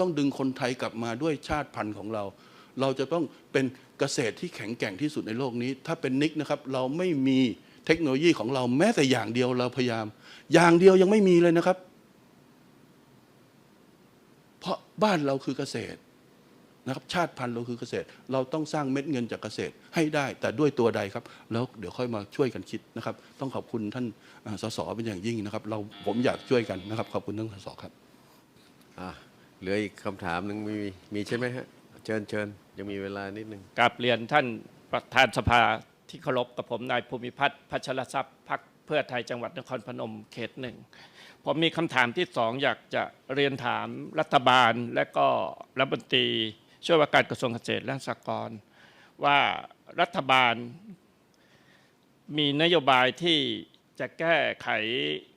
ต้องดึงคนไทยกลับมาด้วยชาติพันธุ์ของเรา เราจะต้องเป็นเกษตรที่แข็งแกร่งที่สุดในโลกนี้ ถ้าเป็นนิกนะครับเราไม่มีเทคโนโลยีของเราแม้แต่อย่างเดียวเราพยายาม อย่างเดียวยังไม่มีเลยนะครับ เพราะบ้านเราคือเกษตรนะครับชาติพันธุ์เราคือเกษตร เราต้องสร้างเม็ดเงินจากเกษตรให้ได้แต่ด้วยตัวใดครับ แล้วเดี๋ยวค่อยมาช่วยกันคิดนะครับ ต้องขอบคุณท่านสสเป็นอย่างยิ่งนะครับ เราผมอยากช่วยกันนะครับ ขอบคุณท่านสสครับอะ เหลืออีกคำถามหนึ่งมีมีใช่ไหมฮะ เชิญเชิญยังมีเวลานิดหนึ่งกราบเรียนท่านประธานสภาที่เคารพกับผมนายภูมิพัฒน์พัชรทรัพย์พักเพื่อไทยจังหวัดนครพนมเขตหนึ่งผมมีคำถามที่สองอยากจะเรียนถามรัฐบาลและก็รัฐมนตรีช่วยว่าการกระทรวงเกษตรและสหกรณ์ว่ารัฐบาลมีนโยบายที่จะแก้ไข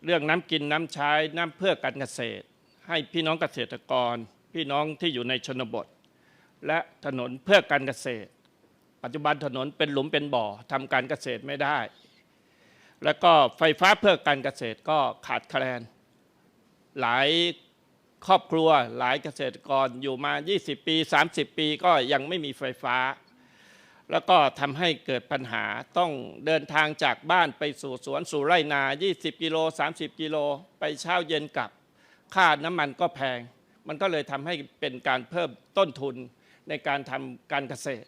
เรื่องน้ำกินน้ำใช้น้ำเพื่อการเกษตร ให้พี่น้องเกษตรกร พี่น้องที่อยู่ในชนบท และถนนเพื่อการเกษตร ปัจจุบันถนนเป็นหลุมเป็นบ่อทำการเกษตรไม่ได้ แล้วก็ไฟฟ้าเพื่อการเกษตรก็ขาดแคลน หลายครอบครัวหลายเกษตรกรอยู่มา 20 ปี 30 ปีก็ยังไม่มีไฟฟ้า แล้วก็ทำให้เกิดปัญหาต้องเดินทางจากบ้านไปสู่สวนสู่ไร่นา 20 กิโล 30 กิโล ไปเช้าเย็นกลับ ค่าน้ำมันก็แพง มันก็เลยทำให้เป็นการเพิ่มต้นทุนในการทำการเกษตร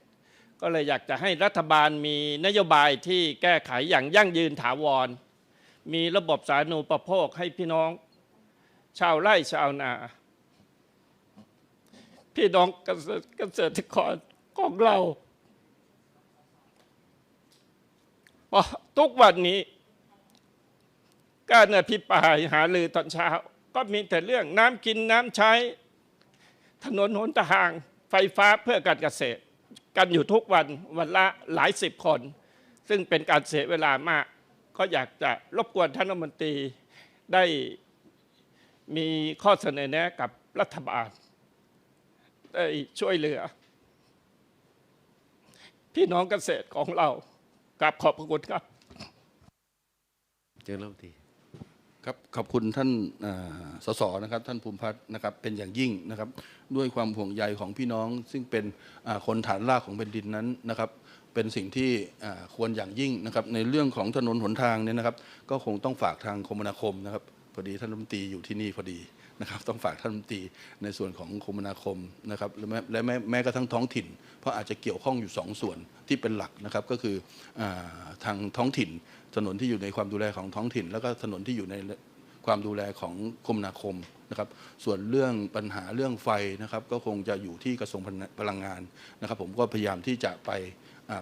ก็เลยอยากจะให้รัฐบาลมีนโยบายที่แก้ไขอย่างยั่งยืนถาวร มีระบบสาธารณูปโภคให้พี่น้อง ชาวไร่ชาวนา พี่น้องเกษตรกรของเราเพราะทุกวันนี้การอภิปรายหาลือตอนเช้า ก็มีแต่เรื่องน้ำกินน้ำใช้ ถนนหนทาง ไฟฟ้าเพื่อการเกษตร กันอยู่ทุกวันวันละหลายสิบคน ซึ่งเป็นการเสียเวลามาก ก็อยากจะรบกวนท่านรัฐมนตรีได้มีข้อเสนอแนะกับรัฐบาลได้ช่วยเหลือ พี่น้องเกษตรของเรากราบขอบพระคุณครับเชิญรัฐมนตรี ครับขอบคุณท่านสสนะครับท่านภูมิพัฒน์นะครับเป็นอย่างยิ่งนะครับ ด้วยความห่วงใยของพี่น้อง ซึ่งเป็นคนฐานรากของแผ่นดินนั้นนะครับ เป็นสิ่งที่ควรอย่างยิ่งนะครับ ในเรื่องของถนนหนทางเนี่ยนะครับ ก็คงต้องฝากทางคมนาคมนะครับพอดีท่านรัฐมนตรีอยู่ที่นี่พอดีนะครับต้องฝากท่านรัฐมนตรีในส่วนของคมนาคมนะครับและแม้และแม้แม้กระทั่งท้องถิ่น เพราะอาจจะเกี่ยวข้องอยู่สองส่วนที่เป็นหลักนะครับก็คืออทางท้องถิ่น ถนนที่อยู่ในความดูแลของท้องถิ่น แล้วก็ถนนที่อยู่ในความดูแลของคมนาคมนะครับ ส่วนเรื่องปัญหาเรื่องไฟนะครับ ก็คงจะอยู่ที่กระทรวงพลังงานนะครับ ผมก็พยายามที่จะไป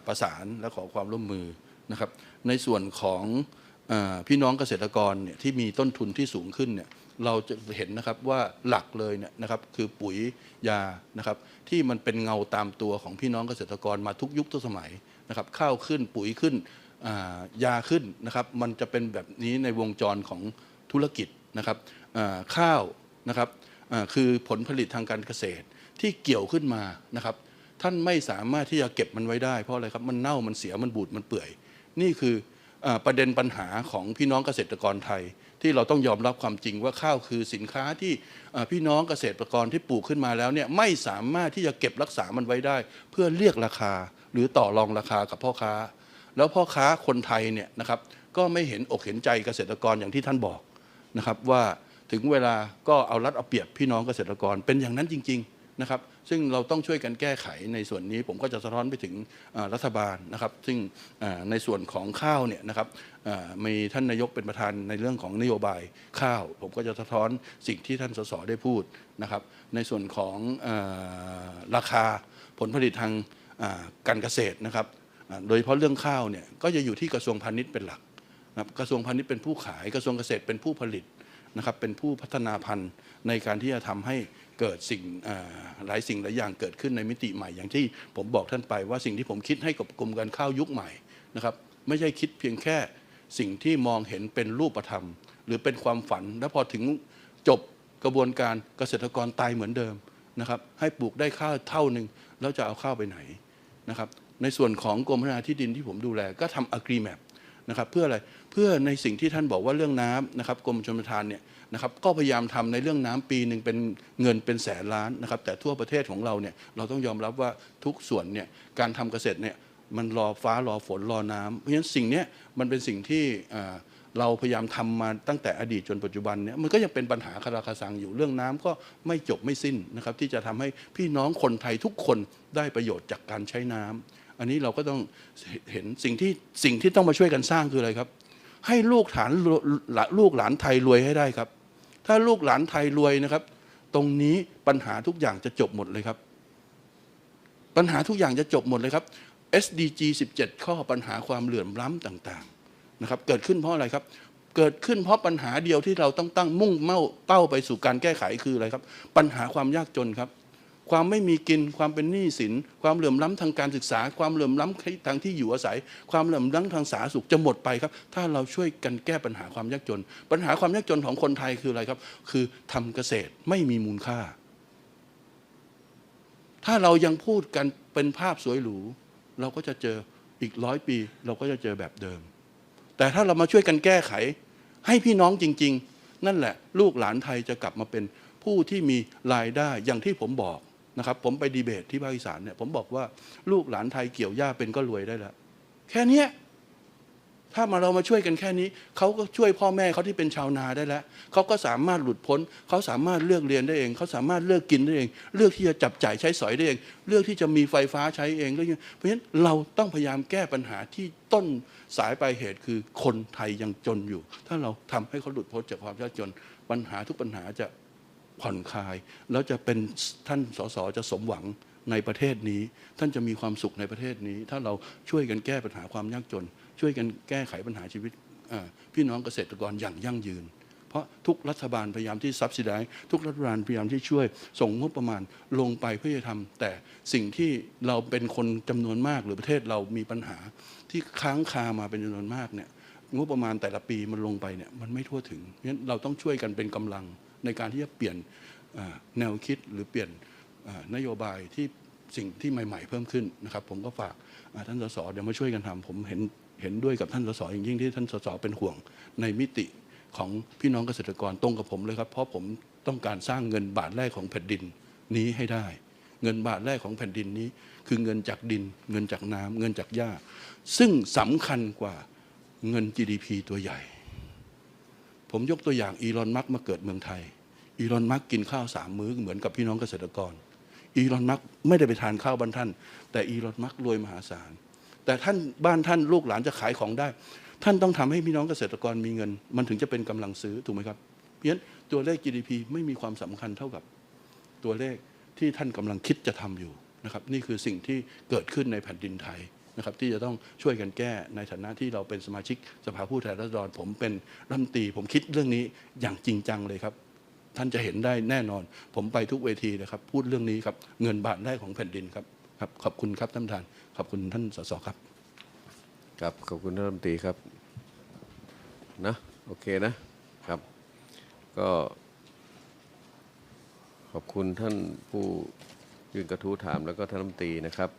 ประสานและขอความร่วมมือนะครับ ในส่วนของอพี่น้องเกษตรกรเนี่ยที่มีต้นทุนที่สูงขึ้นเนี่ยเราจะเห็นนะครับว่าหลักเลยเนี่ยนะครับคือปุ๋ยยานะครับที่มันเป็นเงาตามตัวของพี่น้องเกษตรกรมาทุกยุคทุกสมัยนะครับข้าวขึ้นปุ๋ยขึ้น ยาขึ้นนะครับ มันจะเป็นแบบนี้ในวงจรของธุรกิจนะครับข้าวนะครับคือผลผลิตทางการเกษตรที่เกี่ยวขึ้นมานะครับ ท่านไม่สามารถที่จะเก็บมันไว้ได้เพราะอะไรครับมันเน่ามันเสียมันบูดมันเปื่อย นี่คืออประเด็นปัญหาของพี่น้องเกษตรกรไทย ที่เราต้องยอมรับความจริงว่าข้าวคือสินค้าที่พี่น้องเกษตรกรที่ปลูกขึ้นมาแล้วเนี่ยไม่สามารถที่จะเก็บรักษามันไว้ได้ เพื่อเรียกราคาหรือต่อรองราคากับพ่อค้า แล้วพ่อค้าคนไทยเนี่ยนะครับก็ไม่เห็นอกเห็นใจเกษตรกรอย่างที่ท่านบอกนะครับว่าถึงเวลาก็เอารัดเอาเปรียบพี่น้องเกษตรกรเป็นอย่างนั้นจริงๆนะครับซึ่งเราต้องช่วยกันแก้ไขในส่วนนี้ผมก็จะสะท้อนไปถึงรัฐบาลนะครับ ซึ่งในส่วนของข้าวเนี่ยนะครับมีท่านนายกเป็นประธานในเรื่องของนโยบายข้าว ผมก็จะสะท้อนสิ่งที่ท่านสสได้พูดนะครับ ในส่วนของอราคาผลผลิตทางการเกษตรนะครับ โดยเฉพาะเรื่องข้าวเนี่ยก็จะอยู่ที่กระทรวงพาณิชย์เป็นหลักนะครับกระทรวงพาณิชย์เป็นผู้ขายกระทรวงเกษตรเป็นผู้ผลิตนะครับเป็นผู้พัฒนาพันธุ์ในการที่จะทำให้เกิดสิ่งหลายสิ่งหลายอย่างเกิดขึ้นในมิติใหม่ อย่างที่ผมบอกท่านไปว่าสิ่งที่ผมคิดให้กับกรมการข้าวยุคใหม่นะครับไม่ใช่คิดเพียงแค่สิ่งที่มองเห็นเป็นรูปธรรม หรือเป็นความฝัน แล้วพอถึงจบกระบวนการเกษตรกรตายเหมือนเดิมนะครับให้ปลูกได้ข้าวเท่าหนึ่งแล้วจะเอาข้าวไปไหน นะครับในส่วนของกรมพัฒนาที่ดินที่ผมดูแลก็ทำ agreement นะครับเพื่ออะไรเพื่อในสิ่งที่ท่านบอกว่าเรื่องน้ำนะครับกรมชลประทานเนี่ยนะครับก็พยายามทำในเรื่องน้ำปีหนึ่งเป็นเงินเป็นแสนล้านนะครับแต่ทั่วประเทศของเราเนี่ยเราต้องยอมรับว่าทุกส่วนเนี่ยการทำเกษตรเนี่ยมันรอฟ้ารอฝนรอน้ำเพราะฉะนั้นสิ่งนี้มันเป็นสิ่งที่อ่า เราพยายามทำมาตั้งแต่อดีตจนปัจจุบันเนี่ยมันก็ยังเป็นปัญหาคาราคาซังอยู่เรื่องน้ำก็ไม่จบไม่สิ้นนะครับ ที่จะทำให้พี่น้องคนไทยทุกคนได้ประโยชน์จากการใช้น้ำอันนี้เราก็ต้องเห็นสิ่งที่สิ่งที่ต้องมาช่วยกันสร้างคืออะไรครับ ให้ลูกฐานลูกหลานไทยรวยให้ได้ครับ ถ้าลูกหลานไทยรวยนะครับ ตรงนี้ปัญหาทุกอย่างจะจบหมดเลยครับ ปัญหาทุกอย่างจะจบหมดเลยครับ SDG 17 ข้อปัญหาความเหลื่อมล้ำต่างๆ นะครับเกิดขึ้นเพราะอะไรครับ เกิดขึ้นเพราะปัญหาเดียวที่เราต้องตั้งมุ่งเมาเป้าไปสู่การแก้ไขคืออะไรครับ ปัญหาความยากจนครับ ความไม่มีกินความเป็นหนี้สิน ความเหลื่อมล้ำทางการศึกษา ความเหลื่อมล้ำทางที่อยู่อาศัย ความเหลื่อมล้ำทางสาธารณสุขจะหมดไปครับ ถ้าเราช่วยกันแก้ปัญหาความยากจน ปัญหาความยากจนของคนไทยคืออะไรครับ คือทำเกษตรไม่มีมูลค่า ถ้าเรายังพูดกันเป็นภาพสวยหรูเราก็จะเจออีกร้อยปี เราก็จะเจอแบบเดิม แต่ถ้าเรามาช่วยกันแก้ไข ให้พี่น้องจริง ๆ นั่นแหละ ลูกหลานไทยจะกลับมาเป็นผู้ที่มีรายได้อย่างที่ผมบอกนะครับ ผมไปดีเบตที่ภาคอีสานเนี่ยผมบอกว่าลูกหลานไทยเกี่ยวหญ้าเป็นก็รวยได้แล้วแค่นี้ถ้ามาเรามาช่วยกันแค่นี้เขาก็ช่วยพ่อแม่เขาที่เป็นชาวนาได้แล้วเขาก็สามารถหลุดพ้นเขาสามารถเลือกเรียนได้เองเขาสามารถเลือกกินได้เอง เลือกที่จะจับจ่ายใช้สอยได้เอง เลือกที่จะมีไฟฟ้าใช้เองด้วยเพราะฉะนั้นเราต้องพยายามแก้ปัญหาที่ต้น สายปลายเหตุคือคนไทยยังจนอยู่ ถ้าเราทำให้เขาหลุดพ้นจากความยากจน ปัญหาทุกปัญหาจะผ่อนคลาย แล้วจะเป็นท่านสสจะสมหวังในประเทศนี้ ท่านจะมีความสุขในประเทศนี้ ถ้าเราช่วยกันแก้ปัญหาความยากจน ช่วยกันแก้ไขปัญหาชีวิตพี่น้องเกษตรกรอย่างยั่งยืน เพราะทุกรัฐบาลพยายามที่ซับซิได้ทุกรัฐบาลพยายามที่ช่วย ส่งงบประมาณลงไปเพื่อจะทำแต่สิ่งที่เราเป็นคนจำนวนมากหรือประเทศเรามีปัญหาที่ค้างคามาเป็นจำนวนมากเนี่ยงบประมาณแต่ละปีมันลงไปเนี่ยมันไม่ทั่วถึงเพราะฉะนั้นเราต้องช่วยกันเป็นกำลังในการที่จะเปลี่ยนแนวคิดหรือเปลี่ยนนโยบายที่สิ่งที่ใหม่ ๆ เพิ่มขึ้นนะครับ ผมก็ฝากท่านสสเดี๋ยวมาช่วยกันทำผมเห็นเห็นด้วยกับท่านสสอย่างยิ่งที่ท่านสสเป็นห่วงในมิติ ของพี่น้องเกษตรกรตรงกับผมเลยครับ เพราะผมต้องการสร้างเงินบาทแรกของแผ่นดินนี้ให้ได้ เงินบาทแรกของแผ่นดินนี้ คือเงินจากดิน เงินจากน้ำเงินจากหญ้า ซึ่งสำคัญกว่าเงิน GDP ตัวใหญ่ ผมยกตัวอย่างอีลอนมัสก์มาเกิดเมืองไทยอีลอนมัสก์กินข้าวสามมื้อเหมือนกับพี่น้องเกษตรกรอีลอนมัสก์ไม่ได้ไปทานข้าวบ้านท่าน แต่อีลอนมัสก์รวยมหาศาลแต่ท่านบ้านท่านลูกหลานจะขายของได้ ท่านต้องทำให้พี่น้องเกษตรกรมีเงิน มันถึงจะเป็นกำลังซื้อถูกไหมครับ เพราะฉะนั้นตัวเลข GDP ไม่มีความสำคัญเท่ากับตัวเลขที่ท่านกำลังคิดจะทำอยู่นะครับ นี่คือสิ่งที่เกิดขึ้นในแผ่นดินไทยนะครับที่จะต้องช่วยกันแก้ในฐานะที่เราเป็นสมาชิกสภาผู้แทนราษฎร ผมเป็นรัฐมนตรีผมคิดเรื่องนี้อย่างจริงจังเลยครับ ท่านจะเห็นได้แน่นอน ผมไปทุกเวทีนะครับ พูดเรื่องนี้ครับเงินบาทแรกของแผ่นดินครับครับขอบคุณครับท่านประธานขอบคุณท่านสสครับ ครับขอบคุณท่านรัฐมนตรีครับนะโอเคนะครับก็ขอบคุณท่านผู้ยื่นกระทู้ถามแล้วก็ท่านรัฐมนตรีนะครับ